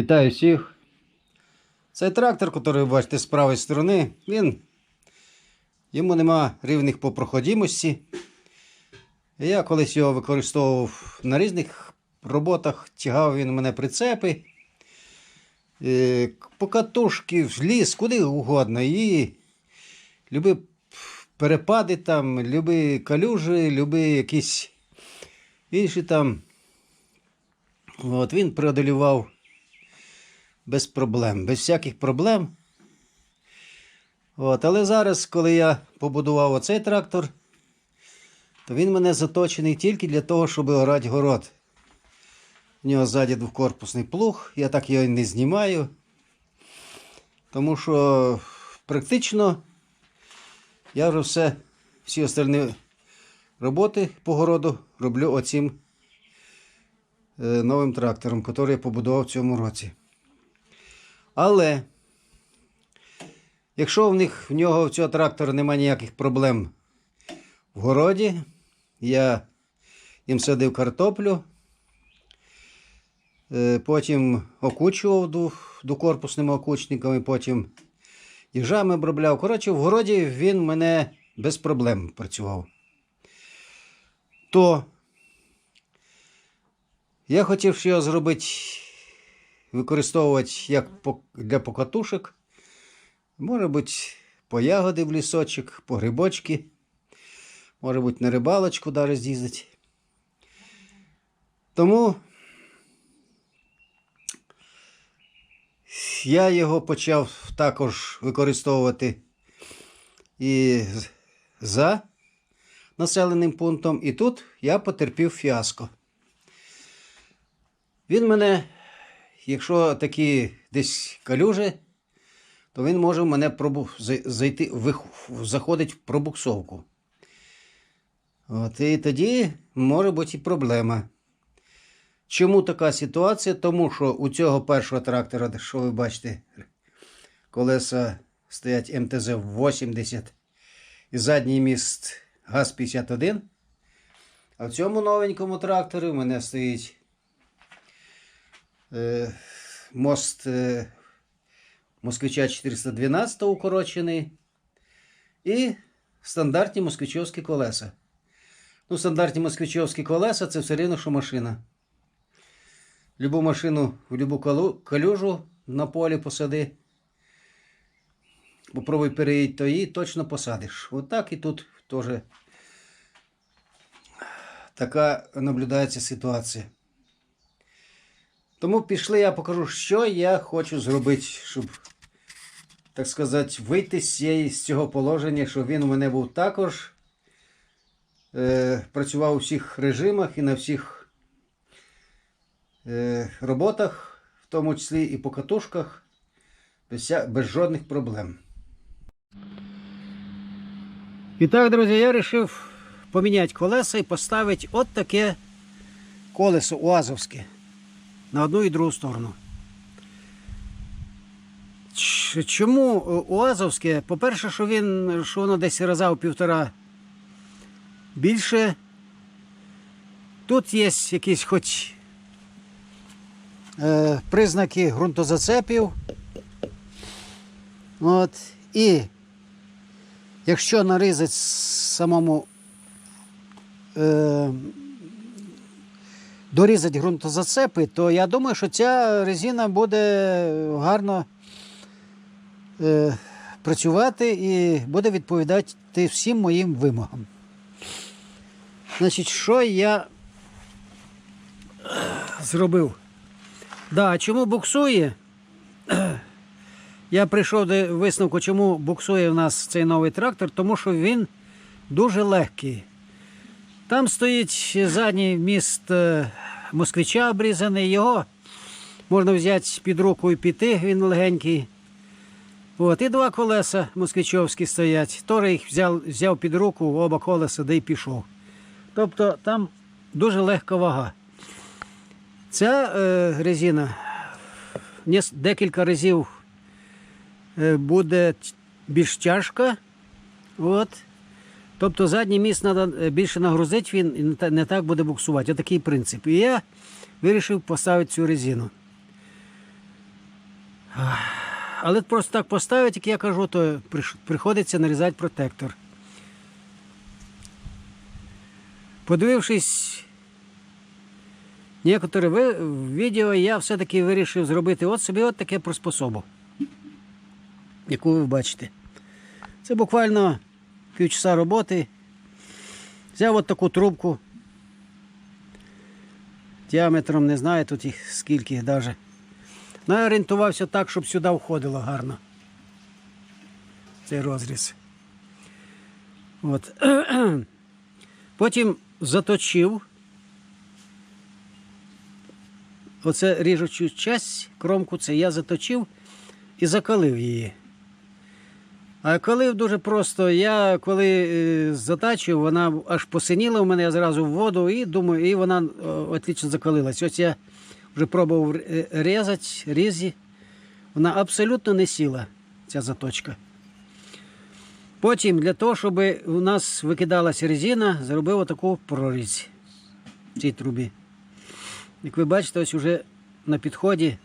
Вітаю всіх. Цей трактор, який ви бачите з правої сторони, він йому нема рівних по проходимості. Я колись його використовував на різних роботах, тягав він у мене прицепи, е, покатушки, в ліс, куди угодно. І люби перепади там, люби калюжі, люби якісь інші там. От, він преодолював без проблем, без всяких проблем. От, але зараз, коли я побудував оцей трактор, то він мене заточений тільки для того, щоб орати город. У нього ззаді двокорпусний плуг, я так його не знімаю. Тому що практично я вже все, всі остальні роботи по городу роблю оцим е, новим трактором, який я побудував в цьому році. Але якщо в них в нього в цього трактора немає ніяких проблем в городі, я їм садив картоплю, е, потім окучував двокорпусними окучниками, потім їжами обробляв. Коротше, в городі він мене без проблем працював. То я хотів ще зробити, використовувати як для покатушок. Може бути, по ягоди в лісочок, по грибочки. Може бути, на рибалочку даже з'їздити. Тому я його почав також використовувати і за населеним пунктом, і тут я потерпів фіаско. Він мене, якщо такі десь калюжі, то він може в мене пробу... зайти, вих... заходить в пробуксовку. От, і тоді може бути і проблема. Чому така ситуація? Тому що у цього першого трактора, що ви бачите, колеса стоять МТЗ-80 і задній міст ГАЗ-51. А в цьому новенькому тракторі у мене стоїть мост е, москвича 412 укорочений і стандартні москвичовські колеса. Ну, стандартні москвичовські колеса це все рівно, що машина. Любу машину в любу калюжу на полі посади. Попробуй переїдь, то її точно посадиш. Отак і тут теж така наблюдається ситуація. Тому пішли, я покажу, що я хочу зробити, щоб, так сказати, вийти з, цієї, з цього положення, щоб він у мене був також. Е, працював у всіх режимах і на всіх е, роботах, в тому числі і по катушках, без, без жодних проблем. І так, друзі, я вирішив поміняти колеса і поставити от таке колесо УАЗовське на одну і другу сторону. Чому е, УАЗовське? По-перше, що він, що воно десь раза в півтора більше. Тут є якісь хоч е, признаки ґрунтозацепів. От. І якщо нарізати самому е, дорізати ґрунтозацепи, то я думаю, що ця резина буде гарно е, працювати і буде відповідати всім моїм вимогам. Значить, що я е, зробив? Да, чому буксує? Я прийшов до висновку, чому буксує в нас цей новий трактор, тому що він дуже легкий. Там стоїть задній міст е, москвича обрізаний, його можна взяти під руку і піти, він легенький. От, і два колеса москвичовські стоять. Тори їх взяв, взяв під руку, оба колеса, де й пішов. Тобто там дуже легка вага. Ця е, резина декілька разів е, буде більш тяжка. От. Тобто задній міст треба більше нагрузити, він не так буде буксувати. Отакий принцип. І я вирішив поставити цю резину. Але просто так поставити, як я кажу, то приходиться нарізати протектор. Подивившись некоторі відео, я все-таки вирішив зробити от собі от таке приспособу, яку ви бачите. Це буквально півчаса роботи. Взяв от таку трубку. Діаметром не знаю тут їх скільки навіть. Ну, орієнтувався так, щоб сюди входило гарно. Цей розріз. От. Потім заточив. Оце ріжучу часть, кромку це я заточив і закалив її. А калив дуже просто. Я коли е, затачив, вона аж посиніла у мене, я зразу в воду і думаю, і вона е, отлично закалилась. Ось я вже пробував різати, різі. Вона абсолютно не сіла, ця заточка. Потім для того, щоб у нас викидалася резина, зробив отаку прорізь в цій трубі. Як ви бачите, ось уже на підході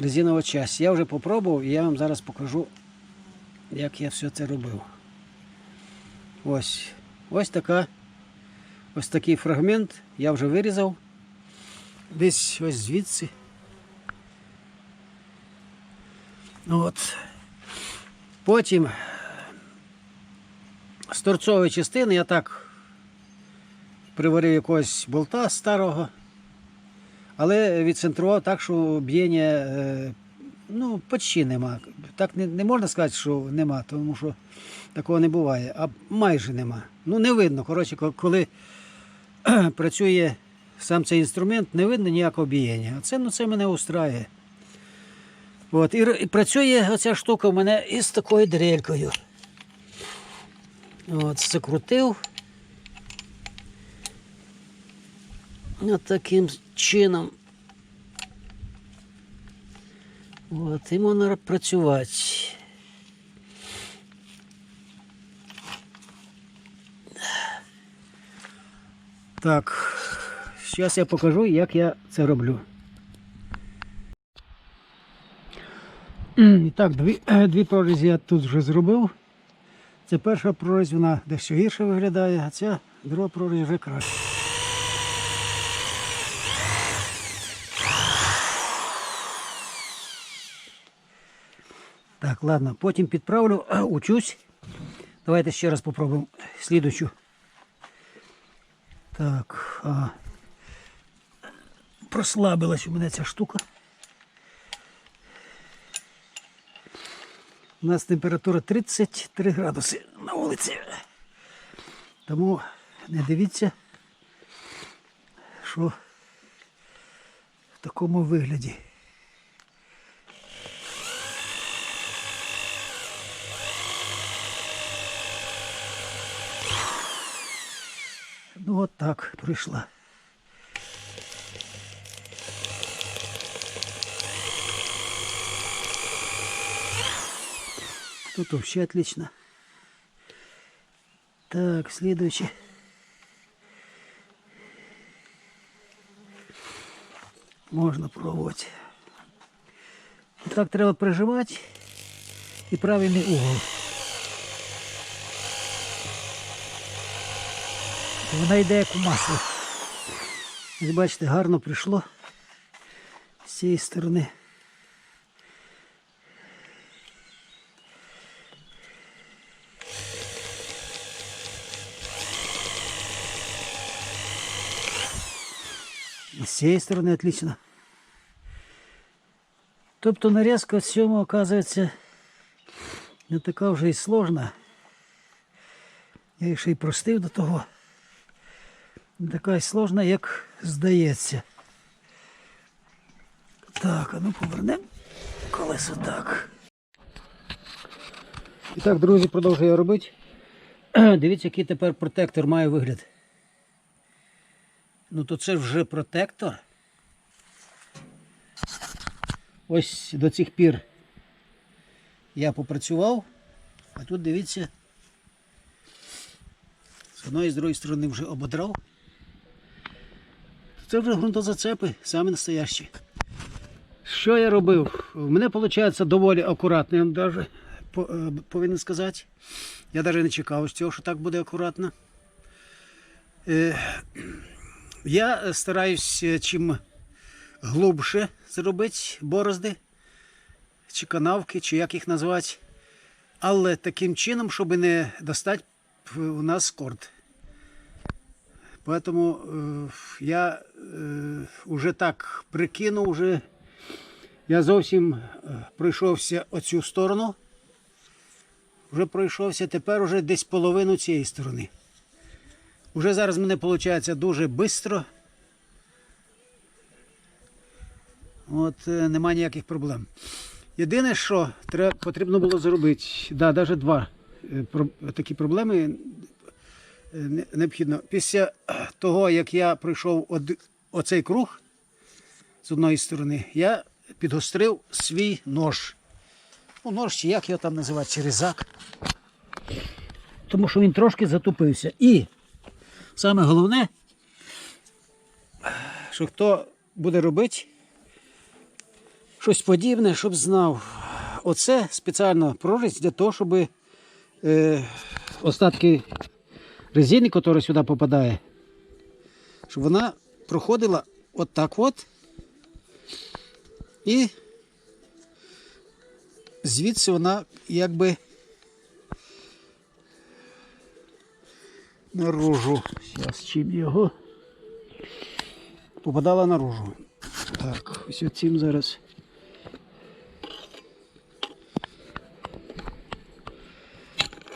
резинова часть. Я вже попробував і я вам зараз покажу, як я все це робив. Ось. Ось така. Ось такий фрагмент я вже вирізав. Десь ось звідси. От. Потім з торцової частини я так приварив якогось болта старого, але відцентрував так, що б'єння е, ну, почти нема. Так не, не можна сказати, що нема, тому що такого не буває, а майже нема. Ну, не видно. Коротше, коли працює сам цей інструмент, не видно ніякого бієння. А це, ну, це мене устраює. От, і працює оця штука в мене із такою дрелькою. От, закрутив. От таким чином. От, і можна працювати. Так, зараз я покажу, як я це роблю. І так, дві, е, дві прорізі я тут вже зробив. Це перша прорізь, вона дещо гірше виглядає, а ця друга прорізь вже краще. Так, ладно, потім підправлю, учусь. Давайте ще раз попробуємо слідучу. Так, а, прослабилась у мене ця штука. У нас температура 33 градуси на вулиці. Тому не дивіться, що в такому вигляді. Ну от так прийшла. Тут вообще отлично. Так, следующий. Можна пробувати. Так треба прижимати і правильний угол. Вона йде як у масло. Ось бачите, гарно прийшло з цієї сторони. З цієї сторони отлично. Тобто нарізка в цьому, оказується, не така вже і сложна. Я їх ще й простив до того. Така сложна, як здається. Так, а ну повернемо колесо так. І так, друзі, продовжую робити. Дивіться, який тепер протектор має вигляд. Ну то це вже протектор. Ось до цих пір я попрацював, а тут дивіться, з одної і з другої сторони вже ободрав. Це вже ґрунтозацепи, самі настоящі. що я робив? У мене виходить доволі акуратно, я е, повинен сказати. Я навіть не чекав з цього, що так буде акуратно. Е, Я стараюсь е, чим глибше зробити борозди, чи канавки, чи як їх назвати. Але таким чином, щоб не достати у нас корд. Поэтому е, я е, уже так прикинув, уже я зовсім е, пройшовся оцю сторону. Вже пройшовся, тепер уже десь половину цієї сторони. Уже зараз мене виходить дуже швидко. От е, нема ніяких проблем. Єдине, що треба, потрібно було зробити, да, навіть два е, такі проблеми необхідно. Після того, як я пройшов оцей круг з одної сторони, я підгострив свій нож. Ну, нож, чи як його там називати, чи різак. Тому що він трошки затупився. І саме головне, що хто буде робити щось подібне, щоб знав. Оце спеціально прорізь для того, щоб е, остатки резини, яка сюди попадає, щоб вона проходила от так от. І звідси вона якби наружу. Зараз чим його попадала наружу. Так, ось цим зараз.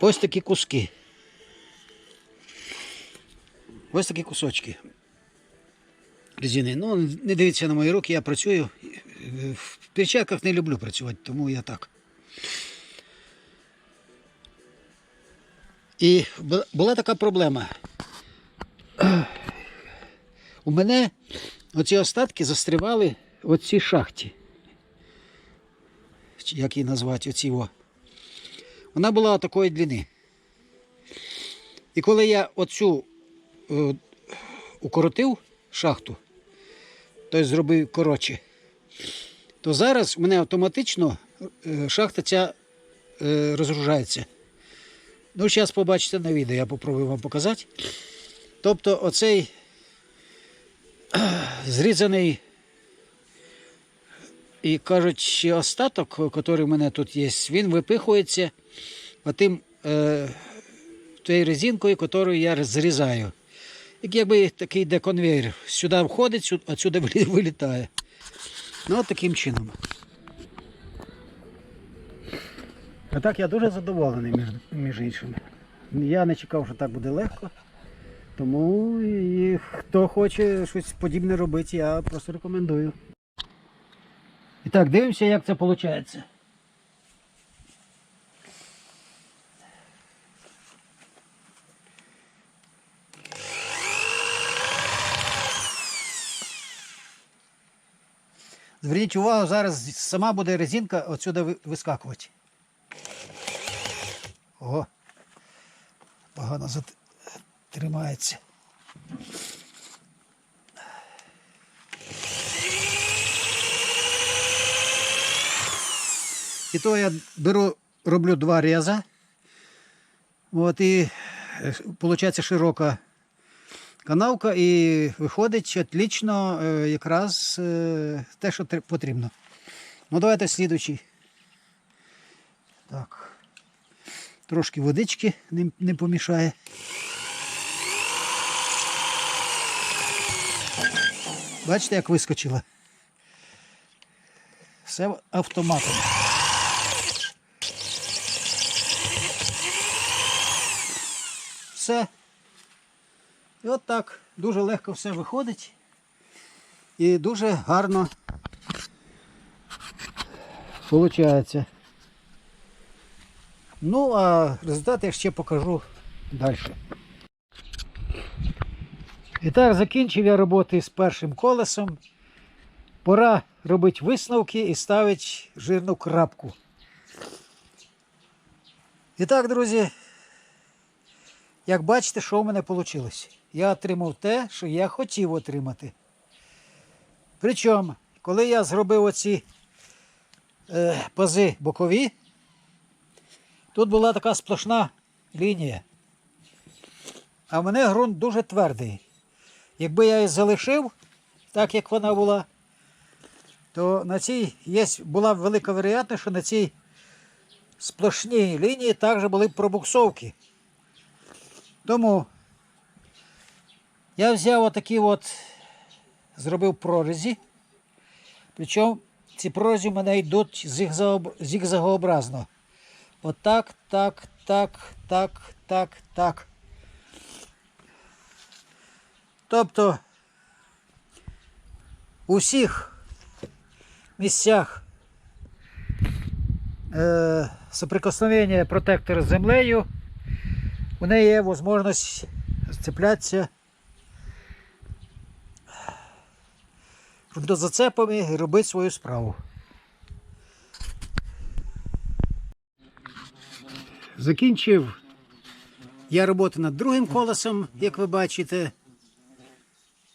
Ось такі куски. Ось такі кусочки. Резини. Ну, не дивіться на мої руки, я працюю. В перчатках не люблю працювати, тому я так. І була така проблема. У мене оці остатки застрівали в цій шахті. Як її назвати, оці о. Вона була такої длини. І коли я оцю укоротив шахту, тобто зробив коротше, то зараз у мене автоматично е, шахта ця е, розгружається. Ну, зараз побачите на відео, я попробую вам показати. Тобто оцей зрізаний і кажуть, остаток, який у мене тут є, він випихується отим, е, тією резинкою, яку я зрізаю. Як якби такий йде конвейер. Сюди входить, сюди, отсюди вилітає. Ну, от таким чином. А так я дуже задоволений, між, між іншим. Я не чекав, що так буде легко. Тому і хто хоче щось подібне робити, я просто рекомендую. І так, дивимося, як це виходить. Зверніть увагу, зараз сама буде резинка отсюди вискакувати. Ого. Погано зат... тримається. І то я беру, роблю два різа. От і виходить широка канавка і виходить отлично е, якраз е, те, що потрібно. Ну, давайте слідуючий. Так. Трошки водички не помішає. Бачите, як вискочила? Все автоматом. Все. І от так дуже легко все виходить. І дуже гарно виходить. Ну, а результат я ще покажу далі. І так, закінчив я роботи з першим колесом. Пора робити висновки і ставити жирну крапку. І так, друзі, як бачите, що в мене вийшло? Я отримав те, що я хотів отримати. Причому, коли я зробив оці е, пази бокові. Тут була така сплошна лінія. А в мене ґрунт дуже твердий. Якби я її залишив, так як вона була, то на цій є, була велика вероятність, що на цій сплошній лінії також були пробуксовки. Тому я взяв отакі от, зробив прорізі. Причому ці прорізі в мене йдуть зігзагообразно. Отак, так, так, так, так, так. Тобто у всіх місцях е, соприкосновення протектора з землею у неї є можливість зцеплятися зацепами і робити свою справу. Закінчив я роботу над другим колесом, як ви бачите.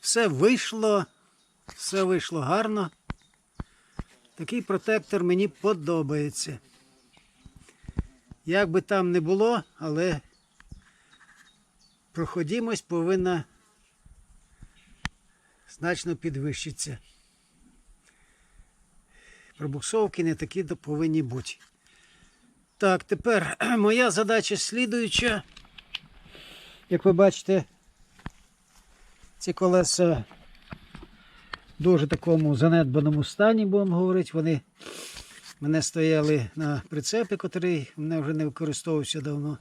Все вийшло, все вийшло гарно. Такий протектор мені подобається. Як би там не було, але проходимость повинна значно підвищитися. Пробуксовки не такі повинні бути. Так, тепер моя задача слідуюча. Як ви бачите, ці колеса в дуже такому занедбаному стані, будемо говорити. Вони мене стояли на прицепі, який мене вже не використовувався давно.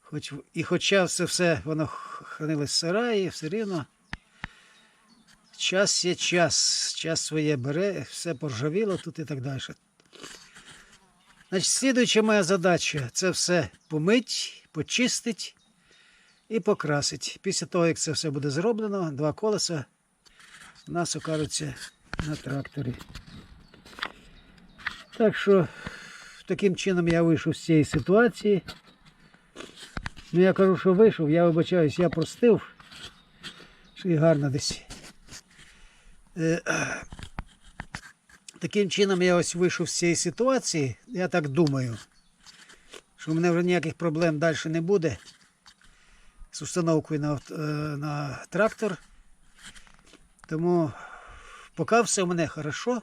Хоч, і хоча це все воно хранилось в сараї, все рівно. Час є час, час своє бере, все поржавіло тут і так далі. Значить, слідуюча моя задача це все помить, почистить і покрасить. Після того, як це все буде зроблено, два колеса у нас окажуться на тракторі. Так що таким чином я вийшов з цієї ситуації. Ну, я кажу, що вийшов, я вибачаюсь, я простив, що і гарно десь. Е, Таким чином я ось вийшов з цієї ситуації. Я так думаю, що в мене вже ніяких проблем далі не буде з установкою на, е, на трактор. Тому поки все в мене хорошо.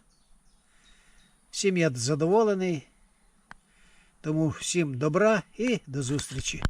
Всім я задоволений. Тому всім добра і до зустрічі.